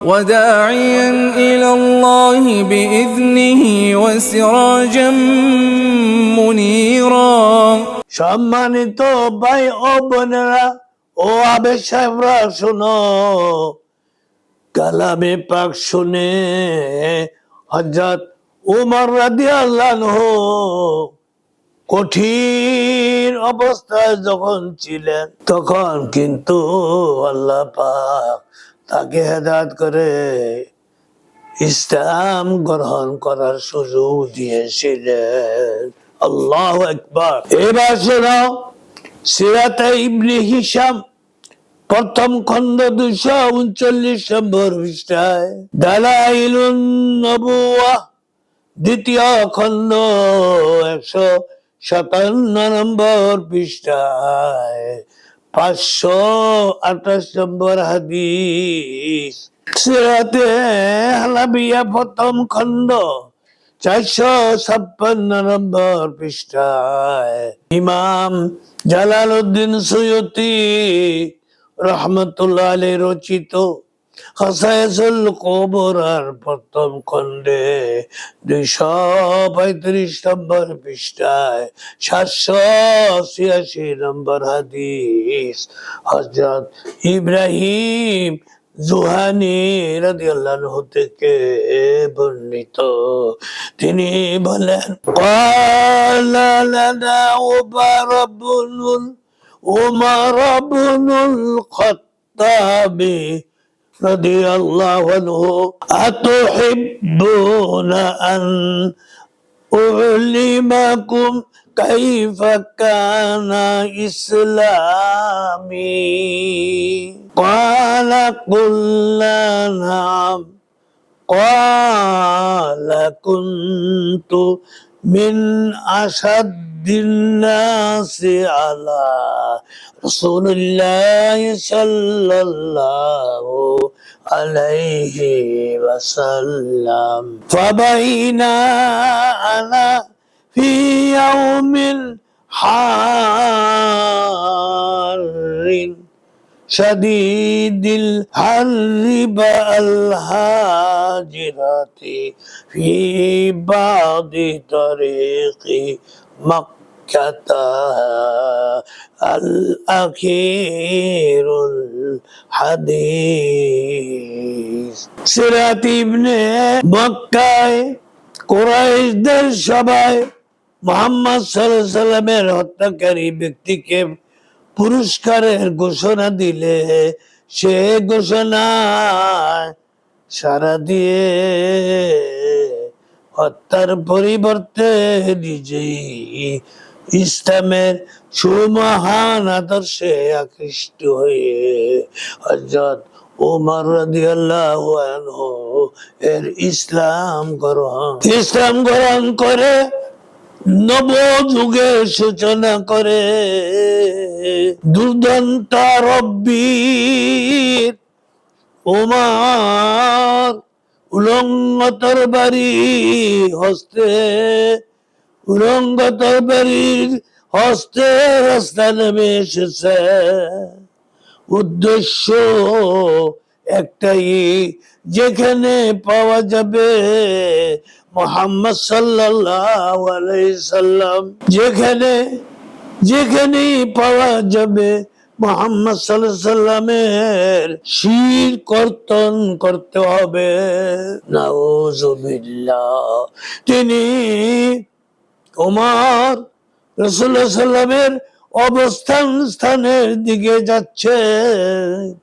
وداعيا إلى الله بإذنه وسراجا منيرا সম্মানিত ভাই ও বোনেরা ও আবে সাহেবরা শোনো কালামে পাক শুনে হজরত উমর রাদি আল্লাহ কঠিন অবস্থায় যখন ছিলেন তখন কিন্তু আল্লাহ পাক তাকে হেদায়ত করে ইসলাম গ্রহণ করার সুযোগ দিয়েছিলেন। আল্লাহ একবার এবার শোনাও সিরাতে ইবনে হিসাম প্রথম খন্ড দুশো উনচল্লিশ নম্বর পৃষ্ঠায়, দালাইলুন নবুয়া দ্বিতীয় খন্ড একশো সাতান্ন নম্বর পৃষ্ঠায় পাঁচশো আঠাশ নম্বর হাদিস। সিরাতে হালাবিয়া প্রথম খন্ড চারশো ছাপ্পান্ন নম্বর পৃষ্ঠায়। ইমাম জালাল উদ্দিন সৈয়তি রহমতুল্লাহ রচিত খাসায়াসুল কবর আর প্রথম খণ্ডে দুইশো পঁয়ত্রিশ নম্বর পৃষ্ঠায় সাতশো ছিয়াশি নম্বর হাদিস। হজরত ইব্রাহিম জুহানি রাদিয়াল্লাহ থেকে বর্ণিত। তিনি বলেন লানা ওবা রব্বুল, ওমা রব্বুল খত্তাবি رضي الله عنه أتحبون أن أعلمكم كيف كان إسلامي قال قلنا نعم قال كنت من أشد الناس على رسول الله صلى الله عليه وسلم فبينا أنا في يوم حار شديد الحر الهاجرة في بعض طريق مكة الأخير الحديث সিরাত ইবনে মক্কায় কোরাইশদের সবাই মোহাম্মদ সাল্লাল্লাহু আলাইহি সাল্লামের হত্যাকারী ব্যক্তিকে পুরস্কারের ঘোষণা দিলে সে ঘোষণা সারা দিয়ে হত্যার পরিবর্তে নিজেই ইসলামের সুমহান আদর্শে আকৃষ্ট হয়ে হজরত ওমর রাদিয়াল্লাহু আনহু এর ইসলাম গ্রহণ ইসলাম গ্রহণ করে নব যুগের সূচনা করে। দুর্দান্ত রব্বির ওমার উলঙ্গ তরবারি হস্তে উলঙ্গ তরবারির হস্তে রাস্তা নেমে এসেছে। উদ্দেশ্য একটাই, যেখানে পাওয়া যাবে মোহাম্মদ সাল্লাম, যেখানে, যেখানেই পাওয়া যাবে, মোহাম্মদ সাল্লামের শির কর্তন করতে হবে। তিনি ওমর রসুল্লাহ সাল্লামের অবস্থান স্থানের দিকে যাচ্ছে।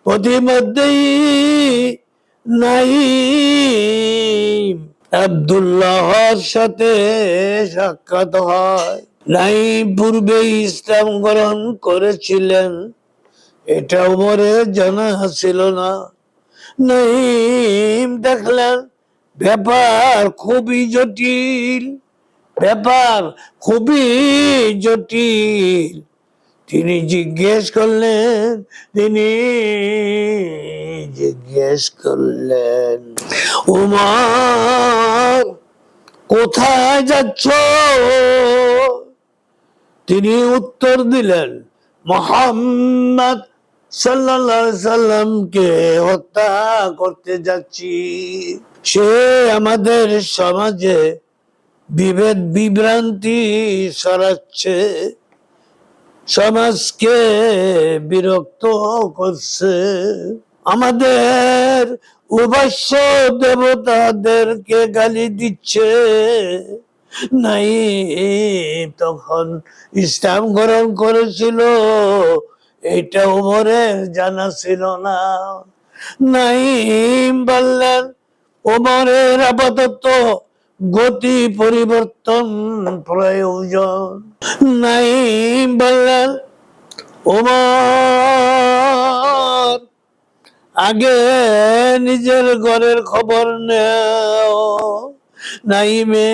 প্রতিমধ্যেই নাই আবদুল্লাহর সাথে সাক্ষাৎ হয়। নাই পূর্বে ইসলাম গ্রহণ করেছিলেন এটা উমরে জানা ছিল না। নাইম দেখলেন, ব্যাপার খুবই জটিল, ব্যাপার খুবই জটিল। তিনি জিজ্ঞেস করলেন, তিনি জিজ্ঞেস করলেন, উমার, কোথায় যাচ্ছ? তিনি উত্তর দিলেন, মোহাম্মদ আলাইহি সাল্লামকে হত্যা করতে যাচ্ছি। সে আমাদের সমাজে বিভেদ, বিভ্রান্তি সরাচ্ছে সমাজকে বিরক্ত করছে। আমাদের উপাস্য দেবতাদেরকে গালি দিচ্ছে। নাই, তখন ইসলাম গ্রহণ করেছিল। এটা ওমরের জানা ছিল না। নাই বললেন ওমরের আপাতত গতি পরিবর্তন প্রয়োজন। নাই বললেন ওমর আগে নিজের ঘরের খবর নেও। নাইমে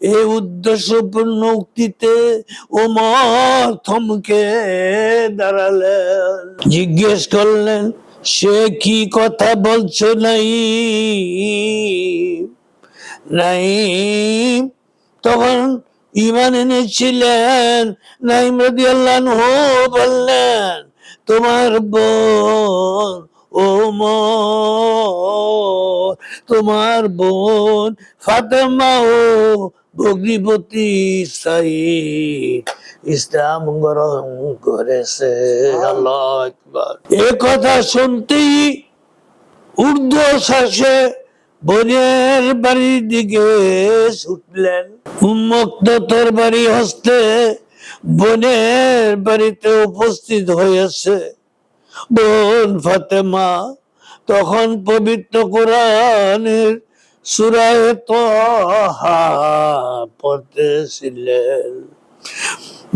এই উদ্দেশ্যপূর্ণ উক্তিতে ওমর থমকে দাঁড়ালেন। জিজ্ঞেস করলেন, সে কি কথা বলছো নাই? নাই তখন ইমান এনেছিলেন। নাইম রদি আল্লাহ বললেন তোমার বোন ও তোমার বোন ফাতেমা ও ভগ্নিপতি সাইদ ইসলাম গ্রহণ করেছে। আল্লাহ আকবার। এ কথা শুনতেই ঊর্ধ্ব শ্বাসে বোনের বাড়ির দিকে ছুটলেন। উন্মুক্ত তোর বাড়ি হস্তে বোনের বাড়িতে উপস্থিত হয়েছে। বোন ফাতেমা তখন পবিত্র কোরআনের সুরায় তহা পড়তেছিলেন।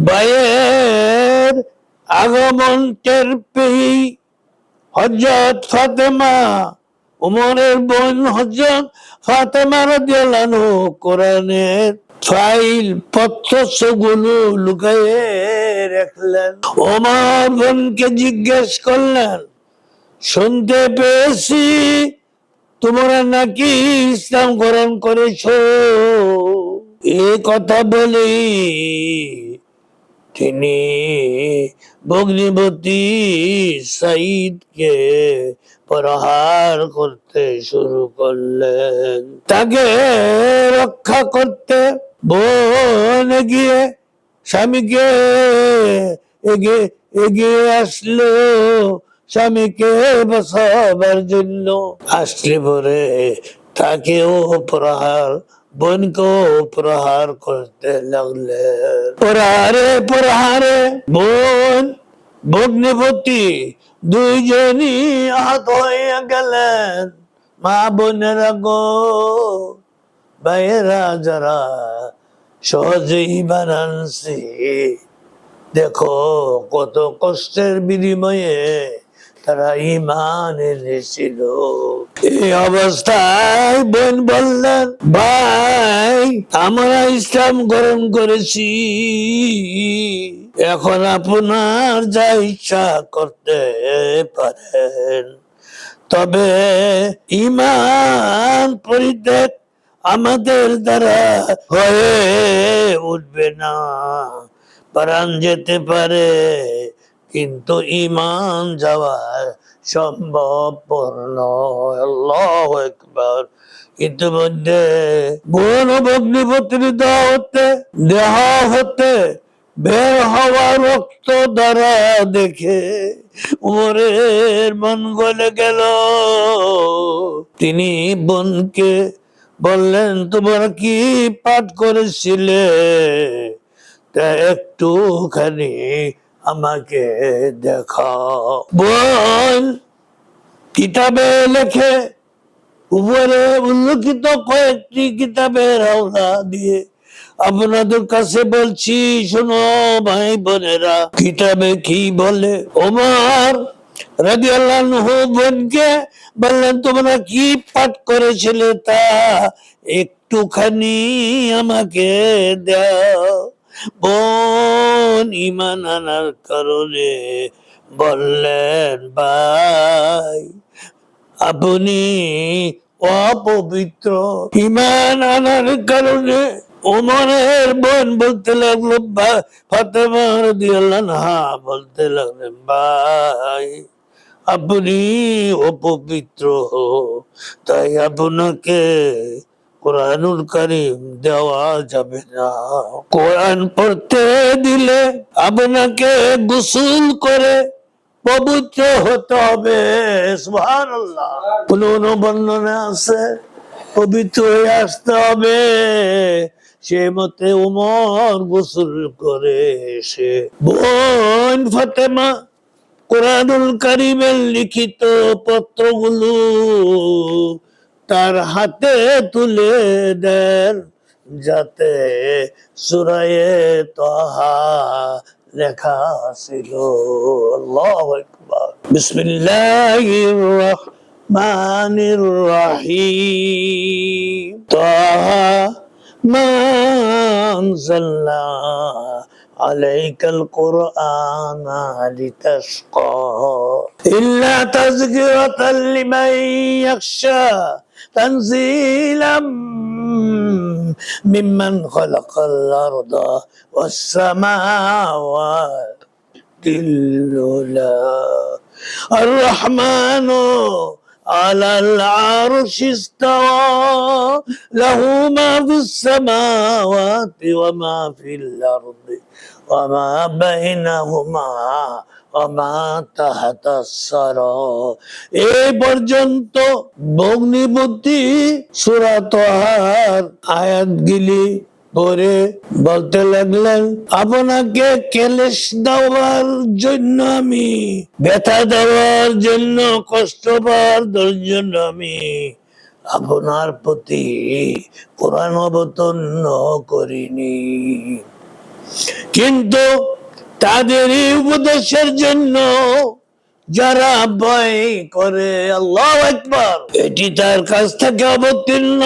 ভাইয়ের আগমন টের পেয়েই হজরত ফাতেমা উমরের বোন হজরত ফাতেমা রাদিয়াল্লাহু কোরআনের ফাইল পত্রগুলো লুকায়ে রাখলেন। ওমর বোনকে জিজ্ঞেস করলেন, শুনতে পেয়েছি তোমরা নাকি ইসলাম গ্রহণ করেছ? এ কথা বলি তিনি ভগ্নিপতি সাইদকে প্রহার করতে শুরু করলেন। তাকে রক্ষা করতে বোন এগিয়ে স্বামীকে এগিয়ে এগিয়ে আসলো। স্বামীকে বসাবার জন্য আসলে পরে তাকেও প্রহার বোনকেও প্রহার করতে লাগলেন। প্রহারে প্রহারে বোন ভগ্নিপতি দুইজনই আহত হয়ে গেলেন। মা বোনেরা গো বাইরা যারা সহজেই বানানসি দেখো কত কষ্টের বিনিময়ে তারা ইমান এনেছিল এই অবস্থায় বোন বললেন, ভাই, আমরা ইসলাম গ্রহণ করেছি। এখন আপনার যা ইচ্ছা করতে পারেন। তবে ইমান পরিত্যাগ আমাদের দ্বারা হয়ে উঠবে না। প্রাণ যেতে পারে কিন্তু ইমান যাওয়া সম্ভবপর নয় আল্লাহু আকবার। ইতিমধ্যে বোন ভগ্নিপতির হতে দেহ হতে বের হওয়া রক্ত দ্বারা দেখে উমরের মন গলে গেল। তিনি বোনকে বললেন, তোমরা কি পাঠ করেছিলে? তা একটুখানি আমাকে দেখাও। বল, কিতাবে লেখে, উপরে উল্লেখিত কয়েকটি কিতাবের হাওলা দিয়ে। আপনাদের কাছে বলছি, শোনো ভাই বোনেরা, কিতাবে কি বলে? ওমর আল্লাহ বোনকে বললেন, তোমরা কি পাঠ করেছিলে তা একটুখানি আমাকে দাও। বোন ইমান আনার কারণে বললেন, ভাই, আপনি অপবিত্র ইমান আনার কারণে ওমরের বোন বলতে লাগল "বা- ফাতেমা আনহা বলতে লাগলেন, ভাই, আপনি অপবিত্র, তাই আপনাকে কোরআনুল কারিম দেওয়া যাবে না। কোরআন পড়তে দিলে আপনাকে গোসল করে পবিত্র হতে হবে। কোন বর্ণনা আছে? পবিত্র হয়ে আসতে হবে। সে মতে উমর গোসল করে এসে। বোন ফাতেমা কোরআনুল করিমের লিখিত পত্রগুলো তার হাতে তুলে দেন যাতে সুরায়ে তহা লেখা ছিল আল্লাহু আকবার বিসমিল্লাহির রহমানির রহিম তহা মা আনজালনা عليك القرآن لتشقى إلا تذكرة لمن يخشى تنزيلا ممن خلق الأرض والسماوات العلى الرحمن على العرش استوى له ما في السماوات وما في الأرض وما بينهما. অমাতাহাতাসর এই পর্যন্ত ভগ্নিপতি আয়াত গিলি পরে বলতে লাগলেন, আপনাকে কেলেশ দেওয়ার জন্য আমি, ব্যথা দেওয়ার জন্য, কষ্ট পাওয়ার জন্য আমি আপনার প্রতি পুরাণ অবতন্ন করিনি। কিন্তু তাদের উপদেশের জন্য যারা ভয় করে, আল্লাহ একবার এটি তার কাছ থেকে অবতীর্ণ,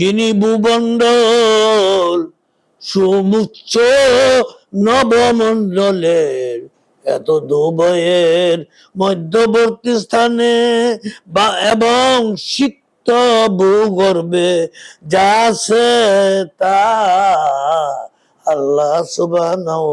যিনি ভূমণ্ডল সমুচ্চ নবমণ্ডলের এত দুবয়ের মধ্যবর্তী স্থানে বা এবং সিক্ত ভূগর্ভে যা আছে তা আল্লাহ সুবহানাহু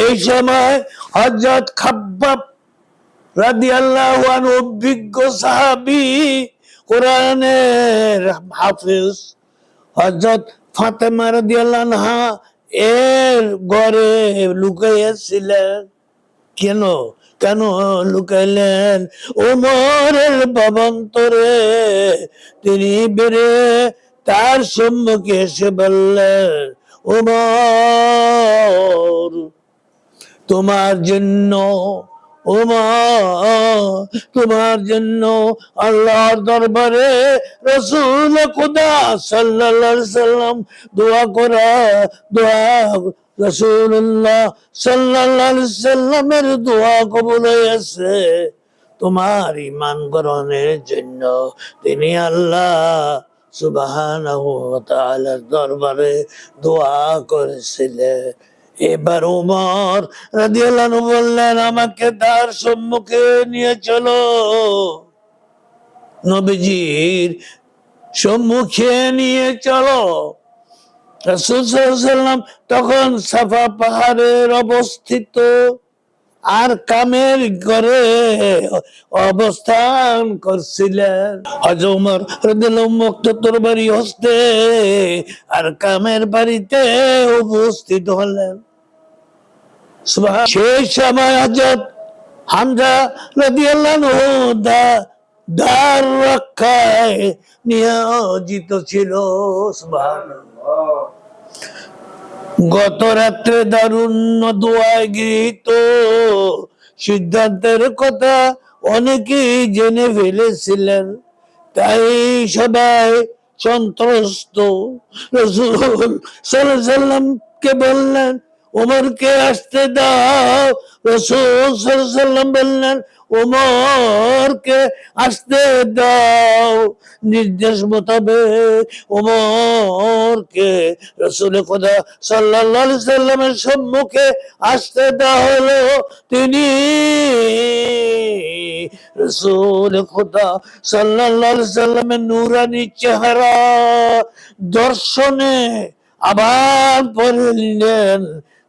এই সময় হজরত খাব্বাব রাদিয়াল্লাহু আনহু অভিজ্ঞ সাহাবী কোরআনের হাফিজ। হজরত ফাতেমা রাদিয়াল্লাহু আনহা এর ঘরে লুকাইয়াছিলেন। কেন? কেন লুকাইলেন? ওমরের বাবান্তরে তিনি বেড়ে তার সম্মুখে এসে বললেন ওমর তোমার জন্য ওমর তোমার জন্য আল্লাহর দরবারে রসুল খুদা আলাইহি সাল্লাম দোয়া করা, দোয়া রসুল্লাহ সাল্লাল্লাহু সাল্লামের দোয়া কবুল হয়েছে তোমার ইমান গ্রহণের জন্য তিনি আল্লাহ তাআলার দরবারে দোয়া করেছিলেন। এবার উমর রাদিয়াল্লাহু বললেন, আমাকে তার সম্মুখে নিয়ে চলো। নবীজির সম্মুখে নিয়ে চলো। তখন সাফা পাহাড়ের অবস্থিত আর কামের ঘরে অবস্থান করছিলেন। হজ উমর রাদিয়াল্লাহু মুক্ত তরবারি হস্তে আর কামের বাড়িতে উপস্থিত হলেন। সেই সময় হযরত হামজা দা দ্বার রক্ষায় নিয়োজিত ছিল গত রাত্রে দারুণ দোয়ায় গৃহীত। সিদ্ধান্তের কথা অনেকেই জেনে ফেলেছিলেন, তাই সবাই সন্ত্রস্ত রসুল সাল্লামকে বললেন ওমরকে আসতে দাও, রসুল সাল্লাম বললেন, ওমরকে আসতে দাও। নির্দেশ মোতাবেক ওমরকে রসুল খোদা সাল্লাহ সাল্লামের সম্মুখে আসতে দেওয়া হলো। তিনি রসুল খোদা সাল্লাহ সাল্লামের নুরানি চেহারা দর্শনে আবার পড়লেন।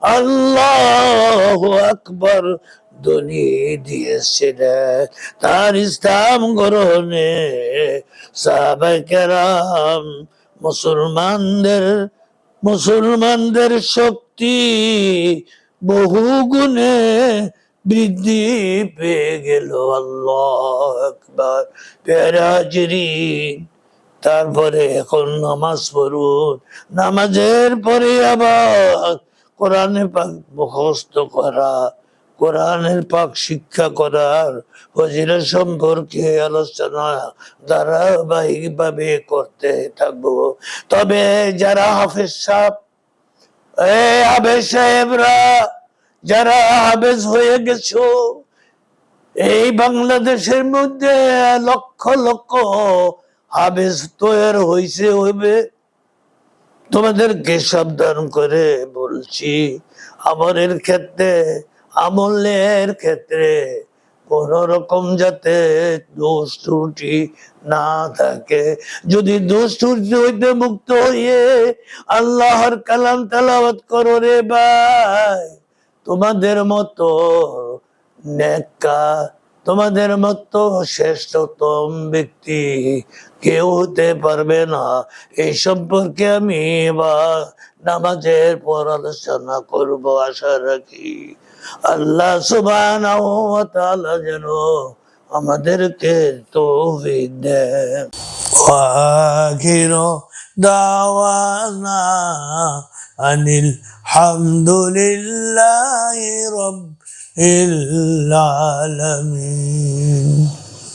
আল্লাহ আকবর। ধ্বনি দিয়েছিল তার ইসলাম গ্রহণে সাহাবায়ে কেরাম, মুসলমানদের মুসলমানদের শক্তি বহু গুণে বৃদ্ধি পেয়ে গেল। আল্লাহ আকবার। পেরাজরিন তারপরে এখন নামাজ পড়ুন। নামাজের পরে আবার কোরআনে পাক মুখস্থ করা, কোরআনের পাক শিক্ষা করার ফজিলত সম্পর্কে আলোচনা ধারাবাহিক ভাবে করতে থাকব। তবে যারা হাফেজ সাহেব সাহেবরা, যারা হাফেজ হয়ে গেছো, এই বাংলাদেশের মধ্যে লক্ষ লক্ষ হাবেজ তৈরি হয়েছে হইবে। তোমাদেরকে সাবধান করে বলছি, আমলের ক্ষেত্রে আমলের ক্ষেত্রে কোন রকম যাতে দোষ ত্রুটি না থাকে। যদি দোষ ত্রুটি হইতে মুক্ত হইয়ে আল্লাহর কালাম তালাওয়াত করো রে ভাই, তোমাদের মতো নেকা তোমাদের মতো শ্রেষ্ঠতম ব্যক্তি কেউ হতে পারবে না। এই সম্পর্কে আমি বা নামাজের পর আলোচনা করব, আশা রাখি। আল্লাহ সুবাহ যেন আমাদেরকে তো দাওয়ানা আনিল হামদুলিল্লাহ রাব্ব العالمين.